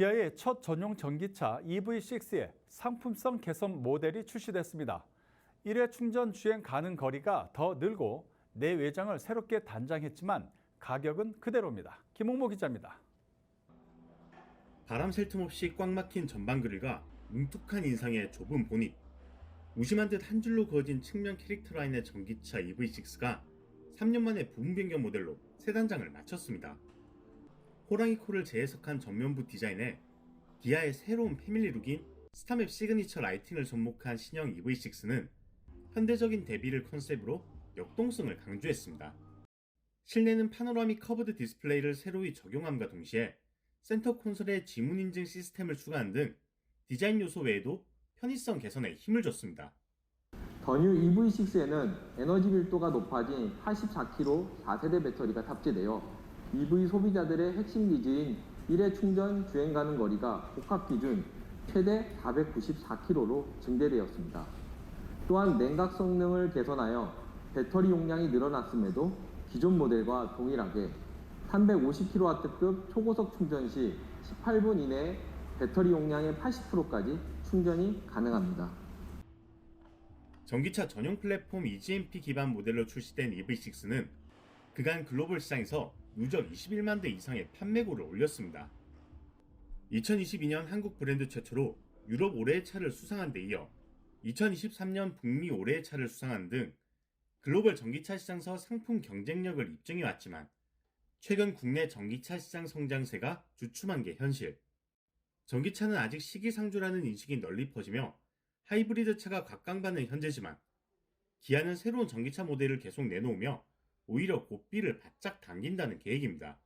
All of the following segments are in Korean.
기아의 첫 전용 전기차 EV6의 상품성 개선 모델이 출시됐습니다. 1회 충전 주행 가능 거리가 더 늘고 내외장을 새롭게 단장했지만 가격은 그대로입니다. 김홍모 기자입니다. 바람 셀 틈 없이 꽉 막힌 전방 그릴과 뭉툭한 인상의 좁은 보닛, 무심한 듯 한 줄로 그어진 측면 캐릭터 라인의 전기차 EV6가 3년 만에 부분 변경 모델로 새 단장을 마쳤습니다. 호랑이 코를 재해석한 전면부 디자인에 기아의 새로운 패밀리룩인 스타맵 시그니처 라이팅을 접목한 신형 EV6는 현대적인 대비를 컨셉으로 역동성을 강조했습니다. 실내는 파노라믹 커브드 디스플레이를 새로이 적용함과 동시에 센터 콘솔에 지문 인증 시스템을 추가한 등 디자인 요소 외에도 편의성 개선에 힘을 줬습니다. 더뉴 EV6에는 에너지 밀도가 높아진 84kg 4세대 배터리가 탑재되어 EV 소비자들의 핵심 니즈인 1회 충전 주행 가능 거리가 복합 기준 최대 494km로 증대되었습니다. 또한 냉각 성능을 개선하여 배터리 용량이 늘어났음에도 기존 모델과 동일하게 350kW급 초고속 충전 시 18분 이내에 배터리 용량의 80%까지 충전이 가능합니다. 전기차 전용 플랫폼 EGMP 기반 모델로 출시된 EV6는 그간 글로벌 시장에서 누적 21만 대 이상의 판매고를 올렸습니다. 2022년 한국 브랜드 최초로 유럽 올해의 차를 수상한 데 이어 2023년 북미 올해의 차를 수상한 등 글로벌 전기차 시장에서 상품 경쟁력을 입증해 왔지만 최근 국내 전기차 시장 성장세가 주춤한 게 현실. 전기차는 아직 시기상조라는 인식이 널리 퍼지며 하이브리드 차가 각광받는 현재지만 기아는 새로운 전기차 모델을 계속 내놓으며 오히려 고삐를 바짝 당긴다는 계획입니다.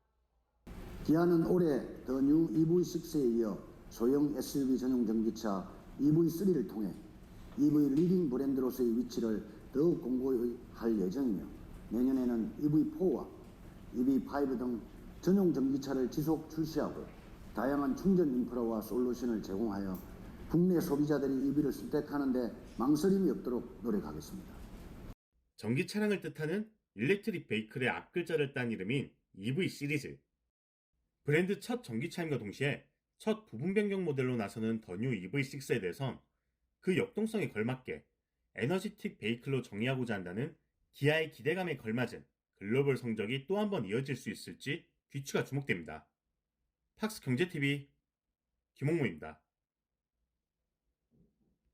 기아는 올해 더 뉴 EV6에 이어 소형 SUV 전용 전기차 EV3를 통해 EV 리딩 브랜드로서의 위치를 더욱 공고할 예정이며 내년에는 EV4와 EV5 등 전용 전기차를 지속 출시하고 다양한 충전 인프라와 솔루션을 제공하여 국내 소비자들이 EV를 선택하는 데 망설임이 없도록 노력하겠습니다. 전기 차량을 뜻하는 일렉트릭 베이클의 앞글자를 딴 이름인 EV 시리즈. 브랜드 첫 전기차임과 동시에 첫 부분 변경 모델로 나서는 더 뉴 EV6에 대해선 그 역동성에 걸맞게 에너지틱 베이클로 정의하고자 한다는 기아의 기대감에 걸맞은 글로벌 성적이 또 한 번 이어질 수 있을지 귀추가 주목됩니다. 팍스 경제TV 김홍무입니다.